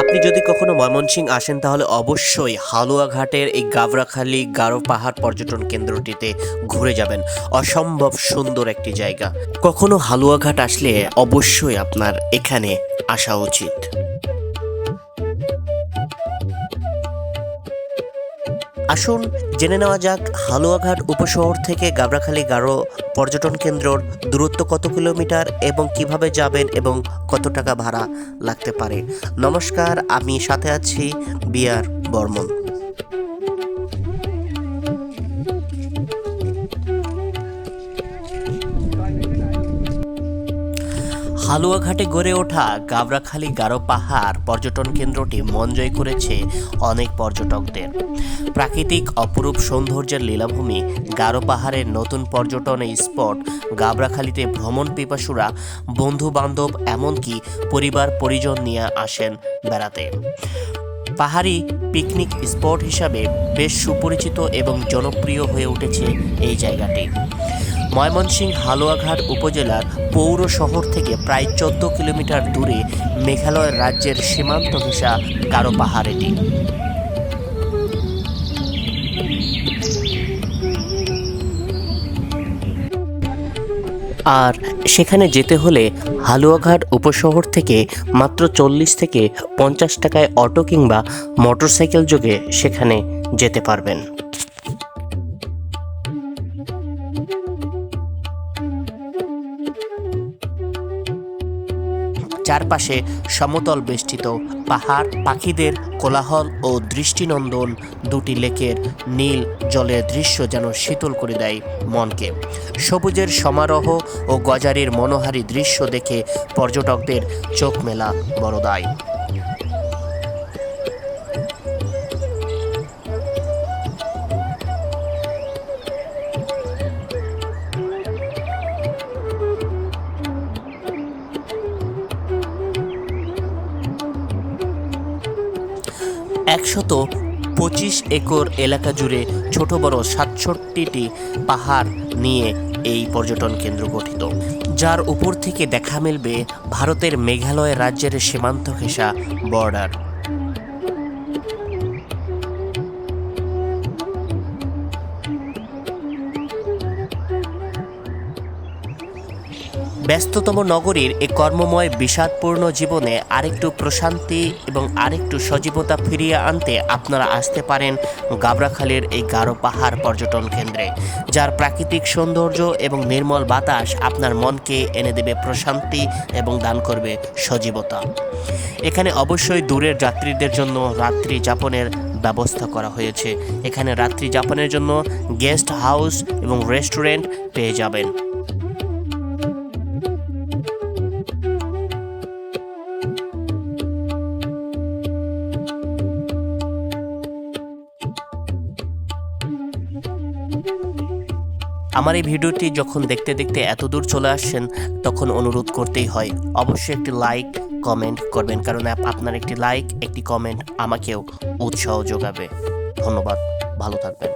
আপনি যদি কখনো ময়মনসিং আসেন, তাহলে অবশ্যই হালুয়াঘাটের এই গাবরাখালী গারো পাহাড় পর্যটন কেন্দ্রটিতে ঘুরে যাবেন। অসম্ভব সুন্দর একটি জায়গা। কখনো হালুয়াঘাট আসলে অবশ্যই আপনার এখানে আসা উচিত। আসুন জেনে নেওয়া যাক হালুয়াঘাট উপশহর থেকে গাবরাখালী গারো পর্যটন কেন্দ্রর দূরত্ব কত কিলোমিটার এবং কীভাবে যাবেন এবং কত টাকা ভাড়া লাগতে পারে। নমস্কার, আমি সাথে আছি বিয়ার বর্মন। হালুয়াঘাটে গড়ে ওঠা গাবরাখালী গারো পাহাড় পর্যটন কেন্দ্রটি মন জয় করেছে অনেক পর্যটকদের। প্রাকৃতিক অপরূপ সৌন্দর্যের লীলাভূমি গারো পাহাড়ের নতুন পর্যটন স্পট। গাবরাখালীতে ভ্রমণ পিপাসুরা বন্ধু বান্ধব এমনকি পরিবার পরিজন নিয়ে আসেন বেড়াতে। পাহাড়ি পিকনিক স্পট হিসাবে বেশ সুপরিচিত এবং জনপ্রিয় হয়ে উঠেছে এই জায়গাটি। ময়মনসিংহ হালুয়াঘাট উপজেলার পৌর শহর থেকে প্রায় চোদ্দ কিলোমিটার দূরে মেঘালয় রাজ্যের সীমান্ত ঘেঁষা গারো পাহাড় এটি। আর সেখানে যেতে হলে হালুয়াঘাট উপশহর থেকে মাত্র চল্লিশ থেকে পঞ্চাশ টাকায় অটো কিংবা মোটরসাইকেল যোগে সেখানে যেতে পারবেন। চারপাশে সমতল বেষ্টিত পাহাড়, পাখিদের কোলাহল ও দৃষ্টিনন্দন দুটি লেকের নীল জলের দৃশ্য যেন শীতল করে দেয় মনকে। সবুজের সমারোহ ও গজারির মনোহারী দৃশ্য দেখে পর্যটকদের চোখ মেলা বড় দায় একশত পঁচিশ একর এলাকা জুড়ে ছোট বড় সাতষট্টিটি পাহাড় নিয়ে এই পর্যটন কেন্দ্র গঠিত। যার উপর থেকে দেখা মিলবে ভারতের মেঘালয় রাজ্যের সীমান্ত ঘেঁষা বর্ডার। ব্যস্ততম নগরীর এই কর্মময়, বিষাদপূর্ণ জীবনে আরেকটু প্রশান্তি এবং আরেকটু সজীবতা ফিরিয়ে আনতে আপনারা আসতে পারেন গাবরাখালীর এই গারো পাহাড় পর্যটন কেন্দ্রে, যার প্রাকৃতিক সৌন্দর্য এবং নির্মল বাতাস আপনার মনকে এনে দেবে প্রশান্তি এবং দান করবে সজীবতা। এখানে অবশ্যই দূরের যাত্রীদের জন্য রাত্রি যাপনের ব্যবস্থা করা হয়েছে। এখানে রাত্রি যাপনের জন্য গেস্ট হাউস এবং রেস্টুরেন্ট পেয়ে যাবেন। আমার এই ভিডিওটি যখন দেখতে দেখতে এত দূর চলে আসছেন, তখন অনুরোধ করতেই হয়, অবশ্যই একটি লাইক কমেন্ট করবেন, কারণ আপনার একটি লাইক একটি কমেন্ট আমাকেও উৎসাহ যোগাবে। ধন্যবাদ, ভালো থাকবেন।